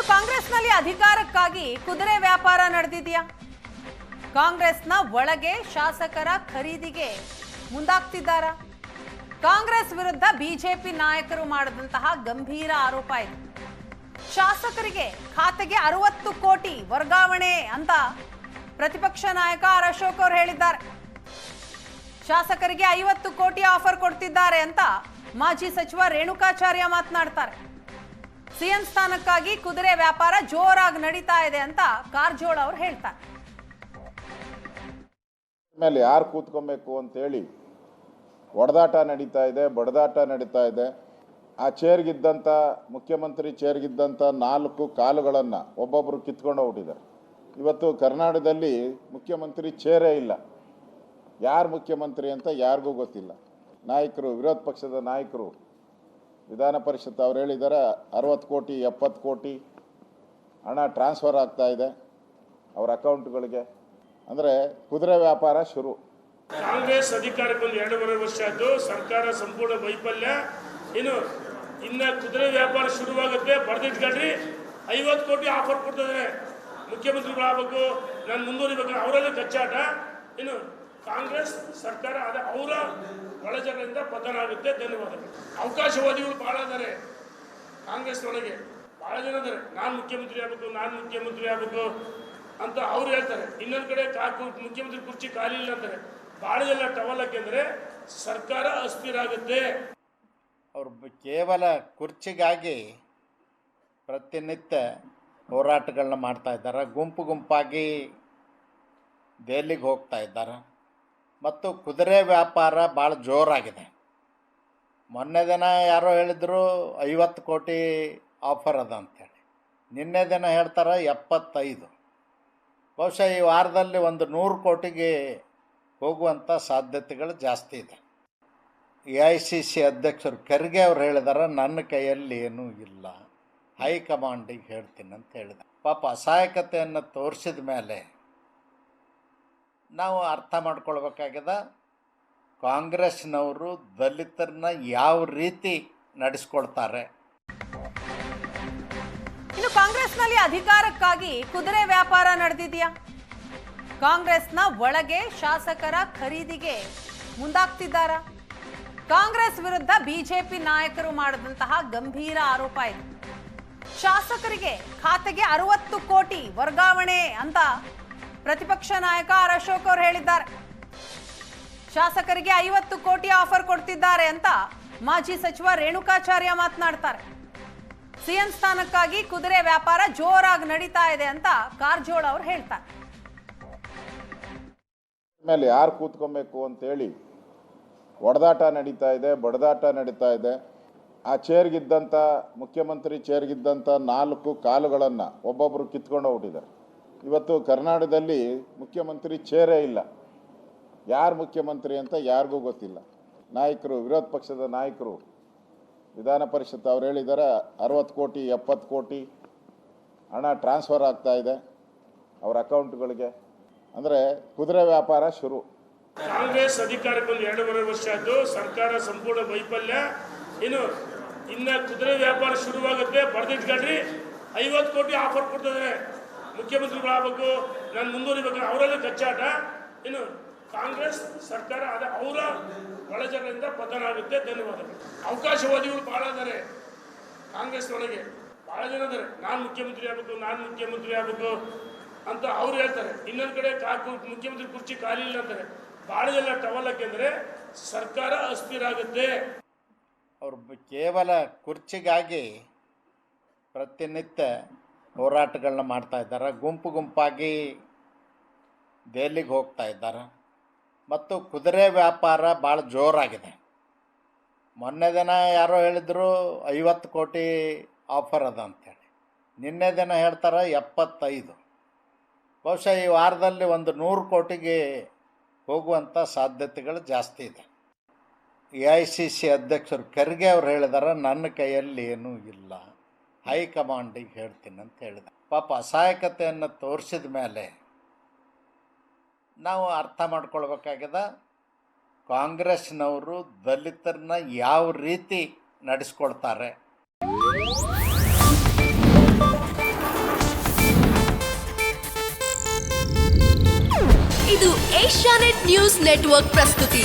ಇನ್ನು ಕಾಂಗ್ರೆಸ್ನಲ್ಲಿ ಅಧಿಕಾರಕ್ಕಾಗಿ ಕುದುರೆ ವ್ಯಾಪಾರ ನಡೆದಿದೆಯಾ? ಕಾಂಗ್ರೆಸ್ನ ಒಳಗೆ ಶಾಸಕರ ಖರೀದಿಗೆ ಮುಂದಾಗ್ತಿದ್ದಾರ? ಕಾಂಗ್ರೆಸ್ ವಿರುದ್ಧ ಬಿಜೆಪಿ ನಾಯಕರು ಮಾಡಿದಂತಹ ಗಂಭೀರ ಆರೋಪ ಇದೆ. ಶಾಸಕರಿಗೆ ಖಾತೆಗೆ ಅರವತ್ತು ಕೋಟಿ ವರ್ಗಾವಣೆ ಅಂತ ಪ್ರತಿಪಕ್ಷ ನಾಯಕ ಆರ್ ಅಶೋಕ್ ಅವರು ಹೇಳಿದ್ದಾರೆ. ಶಾಸಕರಿಗೆ ಐವತ್ತು ಕೋಟಿ ಆಫರ್ ಕೊಡ್ತಿದ್ದಾರೆ ಅಂತ ಮಾಜಿ ಸಚಿವ ರೇಣುಕಾಚಾರ್ಯ ಮಾತನಾಡ್ತಾರೆ. ಸಿಎಂ ಸ್ಥಾನಕ್ಕಾಗಿ ಕುದುರೆ ವ್ಯಾಪಾರ ಜೋರಾಗಿ ನಡೀತಾ ಇದೆ ಅಂತ ಕಾರಜೋಳ ಅವರು ಹೇಳ್ತಾರೆ. ಮೇಲೆ ಯಾರು ಕೂತ್ಕೊಬೇಕು ಅಂತೇಳಿ ಒಡೆದಾಟ ನಡೀತಾ ಇದೆ, ಬಡದಾಟ ನಡೀತಾ ಇದೆ. ಆ ಚೇರ್ಗಿದ್ದಂಥ ಮುಖ್ಯಮಂತ್ರಿ ಚೇರ್ಗಿದ್ದಂಥ ನಾಲ್ಕು ಕಾಲುಗಳನ್ನು ಒಬ್ಬೊಬ್ಬರು ಕಿತ್ಕೊಂಡು ಹೋಗ್ಬಿಟ್ಟಿದ್ದಾರೆ. ಇವತ್ತು ಕರ್ನಾಟಕದಲ್ಲಿ ಮುಖ್ಯಮಂತ್ರಿ ಚೇರೇ ಇಲ್ಲ. ಯಾರು ಮುಖ್ಯಮಂತ್ರಿ ಅಂತ ಯಾರಿಗೂ ಗೊತ್ತಿಲ್ಲ. ನಾಯಕರು, ವಿರೋಧ ಪಕ್ಷದ ನಾಯಕರು ವಿಧಾನ ಪರಿಷತ್ ಅವ್ರು ಹೇಳಿದ್ದಾರೆ, ಅರವತ್ತು ಕೋಟಿ, ಎಪ್ಪತ್ತು ಕೋಟಿ ಹಣ ಟ್ರಾನ್ಸ್ಫರ್ ಆಗ್ತಾ ಇದೆ ಅವ್ರ ಅಕೌಂಟ್ಗಳಿಗೆ. ಅಂದರೆ ಕುದುರೆ ವ್ಯಾಪಾರ ಶುರು. ಕಾಂಗ್ರೆಸ್ ಅಧಿಕಾರಕ್ಕೆ ಒಂದು ಎರಡೂವರೆ ವರ್ಷ ಆಯ್ತು, ಸರ್ಕಾರ ಸಂಪೂರ್ಣ ವೈಫಲ್ಯ. ಇನ್ನು ಇನ್ನ ಕುದುರೆ ವ್ಯಾಪಾರ ಶುರುವಾಗುತ್ತೆ ಬರೆದಿಟ್ಕೊಂಡ್ರಿ ಐವತ್ತು ಕೋಟಿ ಆಫರ್ ಕೊಡ್ತಿದ್ದಾರೆ. ಮುಖ್ಯಮಂತ್ರಿಗಳಾಗಬೇಕು, ನಾನು ಮುಂದುವರಿಬೇಕು, ಅವರಲ್ಲೇ ಕಚ್ಚಾಟ. ಇನ್ನು ಕಾಂಗ್ರೆಸ್ ಸರ್ಕಾರ ಅದ ಅವರ ಒಳಜಗಳಿಂದ ಪತನ ಆಗುತ್ತೆ ಧನ್ಯವಾದಗಳು. ಅವಕಾಶವಾದಿಗಳು ಬಹಳ ಇದ್ದಾರೆ ಕಾಂಗ್ರೆಸ್ ಒಳಗೆ. ಬಹಳ ಜನ ಇದ್ದಾರೆ ನಾನು ಮುಖ್ಯಮಂತ್ರಿ ಆಗಬೇಕು, ನಾನು ಮುಖ್ಯಮಂತ್ರಿ ಆಗಬೇಕು ಅಂತ ಅವ್ರು ಹೇಳ್ತಾರೆ. ಇನ್ನೊಂದು ಕಡೆ ಕಾಕು ಮುಖ್ಯಮಂತ್ರಿ ಕುರ್ಚಿ ಖಾಲಿ ಇಲ್ಲ ಅಂತಾರೆ. ಬಹಳ ಜನ ಟವಲ್ ಹಾಕಿದ್ರೆ ಸರ್ಕಾರ ಅಸ್ಥಿರ ಆಗುತ್ತೆ. ಅವರು ಕೇವಲ ಕುರ್ಚಿಗಾಗಿ ಪ್ರತಿನಿತ್ಯ ಹೋರಾಟಗಳನ್ನ ಮಾಡ್ತಾ ಇದ್ದಾರೆ? ಗುಂಪು ಗುಂಪಾಗಿ ದೆಹಲಿಗೆ ಹೋಗ್ತಾ ಇದ್ದಾರೆ? ಮತ್ತು ಕುದುರೆ ವ್ಯಾಪಾರ ಭಾಳ ಜೋರಾಗಿದೆ. ಮೊನ್ನೆ ದಿನ ಯಾರೋ ಹೇಳಿದರು, ಐವತ್ತು ಕೋಟಿ ಆಫರ್ ಅದ ಅಂಥೇಳಿ ನಿನ್ನೆ ದಿನ ಹೇಳ್ತಾರೆ ಎಪ್ಪತ್ತೈದು. ಬಹುಶಃ ಈ ವಾರದಲ್ಲಿ ಒಂದು ನೂರು ಕೋಟಿಗೆ ಹೋಗುವಂಥ ಸಾಧ್ಯತೆಗಳು ಜಾಸ್ತಿ ಇದೆ. ಎ ಐ ಸಿ ಸಿ ಅಧ್ಯಕ್ಷರು ಖರ್ಗೆ ಅವ್ರು ಹೇಳಿದಾರೆ, ನನ್ನ ಕೈಯಲ್ಲಿ ಏನೂ ಇಲ್ಲ. ಹೈಕಮಾಂಡಿಗೆ ಹೇಳ್ತೀನಿ ಅಂತ ಹೇಳಿದೆ ಪಾಪ ಅಸಹಾಯಕತೆಯನ್ನು ತೋರಿಸಿದ ಮೇಲೆ ನಾವು ಅರ್ಥ ಮಾಡ್ಕೊಳ್ಬೇಕಾಗ್ಯದ, ಕಾಂಗ್ರೆಸ್ನವರು ದಲಿತರನ್ನ ಯಾವ ರೀತಿ ನಡೆಸ್ಕೊಳ್ತಾರೆ? ಇನ್ನು ಕಾಂಗ್ರೆಸ್ನಲ್ಲಿ ಅಧಿಕಾರಕ್ಕಾಗಿ ಕುದುರೆ ವ್ಯಾಪಾರ ನಡೆದಿದೆಯಾ? ಕಾಂಗ್ರೆಸ್ನ ಒಳಗೆ ಶಾಸಕರ ಖರೀದಿಗೆ ಮುಂದಾಗ್ತಿದ್ದಾರಾ? ಕಾಂಗ್ರೆಸ್ ವಿರುದ್ಧ ಬಿಜೆಪಿ ನಾಯಕರು ಮಾಡಿದಂತಹ ಗಂಭೀರ ಆರೋಪ ಇದೆ. ಶಾಸಕರಿಗೆ ಖಾತೆಗೆ ಅರವತ್ತು ಕೋಟಿ ವರ್ಗಾವಣೆ ಅಂತ ಪ್ರತಿಪಕ್ಷ ನಾಯಕ ಆರ್ ಅಶೋಕ್ ಅವರು ಹೇಳಿದ್ದಾರೆ. ಶಾಸಕರಿಗೆ ಐವತ್ತು ಕೋಟಿ ಆಫರ್ ಕೊಡ್ತಿದ್ದಾರೆ ಅಂತ ಮಾಜಿ ಸಚಿವ ರೇಣುಕಾಚಾರ್ಯ ಮಾತನಾಡ್ತಾರೆ. ಸಿಎಂ ಸ್ಥಾನಕ್ಕಾಗಿ ಕುದುರೆ ವ್ಯಾಪಾರ ಜೋರಾಗಿ ನಡೀತಾ ಇದೆ ಅಂತ ಕಾರಜೋಳ ಅವರು ಹೇಳ್ತಾರೆ. ಮೇಲೆ ಯಾರು ಕೂತ್ಕೊಬೇಕು ಅಂತೇಳಿ ಒಡೆದಾಟ ನಡೀತಾ ಇದೆ, ಬಡದಾಟ ನಡೀತಾ ಇದೆ. ಆ ಚೇರ್ಗಿದ್ದಂಥ ಮುಖ್ಯಮಂತ್ರಿ ಚೇರ್ಗಿದ್ದಂಥ ನಾಲ್ಕು ಕಾಲುಗಳನ್ನು ಒಬ್ಬೊಬ್ಬರು ಕಿತ್ಕೊಂಡು ಹೋಗ್ಬಿಟ್ಟಿದ್ದಾರೆ. ಇವತ್ತು ಕರ್ನಾಟಕದಲ್ಲಿ ಮುಖ್ಯಮಂತ್ರಿ ಚೇರೇ ಇಲ್ಲ. ಯಾರು ಮುಖ್ಯಮಂತ್ರಿ ಅಂತ ಯಾರಿಗೂ ಗೊತ್ತಿಲ್ಲ. ನಾಯಕರು, ವಿರೋಧ ಪಕ್ಷದ ನಾಯಕರು, ವಿಧಾನ ಪರಿಷತ್ ಅವ್ರು ಹೇಳಿದ್ದಾರೆ ಅರವತ್ತು ಕೋಟಿ, ಎಪ್ಪತ್ತು ಕೋಟಿ ಹಣ ಟ್ರಾನ್ಸ್ಫರ್ ಆಗ್ತಾ ಇದೆ ಅವ್ರ ಅಕೌಂಟ್ಗಳಿಗೆ. ಅಂದರೆ ಕುದುರೆ ವ್ಯಾಪಾರ ಶುರು. ಕಾಂಗ್ರೆಸ್ ಅಧಿಕಾರಕ್ಕೆ ಬಂದು ಎರಡೂವರೆ ವರ್ಷ ಆಯ್ತು. ಸರ್ಕಾರ ಸಂಪೂರ್ಣ ವೈಫಲ್ಯ. ಇನ್ನು ಇನ್ನ ಕುದುರೆ ವ್ಯಾಪಾರ ಶುರುವಾಗುತ್ತೆ. ಬಡ್ದಿಟ್ಕೊಳ್ರಿ ಐವತ್ತು ಕೋಟಿ ಆಫರ್ ಕೊಡ್ತಿದ್ದಾರೆ. ಮುಖ್ಯಮಂತ್ರಿಗಳು ಆಗ್ಬೇಕು, ನಾನು ಮುಂದುವರಿಬೇಕು ಅವರಲ್ಲೇ ಕಚ್ಚಾಟ. ಇನ್ನು ಕಾಂಗ್ರೆಸ್ ಸರ್ಕಾರ ಅದ ಅವರ ಒಳಜಗಳಿಂದ ಪತನ ಆಗುತ್ತೆ ಧನ್ಯವಾದಗಳು ಅವಕಾಶವಾದಿಗಳು ಬಹಳ ಇದ್ದಾರೆ ಕಾಂಗ್ರೆಸ್ ಒಳಗೆ ಬಹಳ ಜನ ಇದ್ದಾರೆ ನಾನು ಮುಖ್ಯಮಂತ್ರಿ ಆಗಬೇಕು, ನಾನು ಮುಖ್ಯಮಂತ್ರಿ ಆಗಬೇಕು ಅಂತ ಅವ್ರು ಹೇಳ್ತಾರೆ. ಇನ್ನೊಂದು ಕಡೆ ಮುಖ್ಯಮಂತ್ರಿ ಕುರ್ಚಿ ಖಾಲಿ ಇಲ್ಲ ಅಂತಾರೆ. ಬಹಳ ಜನ ಟವಲ್ ಹಾಕಿದ್ರೆ ಸರ್ಕಾರ ಅಸ್ಥಿರ ಆಗುತ್ತೆ. ಅವರು ಕೇವಲ ಕುರ್ಚಿಗಾಗಿ ಪ್ರತಿನಿತ್ಯ ಹೋರಾಟಗಳನ್ನ ಮಾಡ್ತಾ ಇದ್ದಾರೆ. ಗುಂಪು ಗುಂಪಾಗಿ ದೆಹಲಿಗೆ ಹೋಗ್ತಾ ಇದ್ದಾರೆ. ಮತ್ತು ಕುದುರೆ ವ್ಯಾಪಾರ ಭಾಳ ಜೋರಾಗಿದೆ. ಮೊನ್ನೆ ದಿನ ಯಾರೋ ಹೇಳಿದ್ರು ಐವತ್ತು ಕೋಟಿ ಆಫರ್ ಅದ ಅಂಥೇಳಿ ನಿನ್ನೆ ದಿನ ಹೇಳ್ತಾರೆ ಎಪ್ಪತ್ತೈದು. ಬಹುಶಃ ಈ ವಾರದಲ್ಲಿ ಒಂದು ನೂರು ಕೋಟಿಗೆ ಹೋಗುವಂಥ ಸಾಧ್ಯತೆಗಳು ಜಾಸ್ತಿ ಇದೆ. ಎ ಐ ಸಿ ಸಿ ಅಧ್ಯಕ್ಷರು ಖರ್ಗೆ ಅವ್ರು ಹೇಳಿದಾರೆ, ನನ್ನ ಕೈಯಲ್ಲಿ ಏನೂ ಇಲ್ಲ. ಹೈಕಮಾಂಡಿಗೆ ಹೇಳ್ತೀನಿ ಅಂತ ಹೇಳಿದ. ಪಾಪ ಅಸಹಾಯಕತೆಯನ್ನು ತೋರಿಸಿದ ಮೇಲೆ ನಾವು ಅರ್ಥ ಮಾಡ್ಕೊಳ್ಬೇಕಾಗ್ಯದ. ಕಾಂಗ್ರೆಸ್ನವರು ದಲಿತರನ್ನ ಯಾವ ರೀತಿ ನಡೆಸ್ಕೊಳ್ತಾರೆ? ಇದು ಏಷ್ಯಾನೆಟ್ ನ್ಯೂಸ್ ನೆಟ್ವರ್ಕ್ ಪ್ರಸ್ತುತಿ.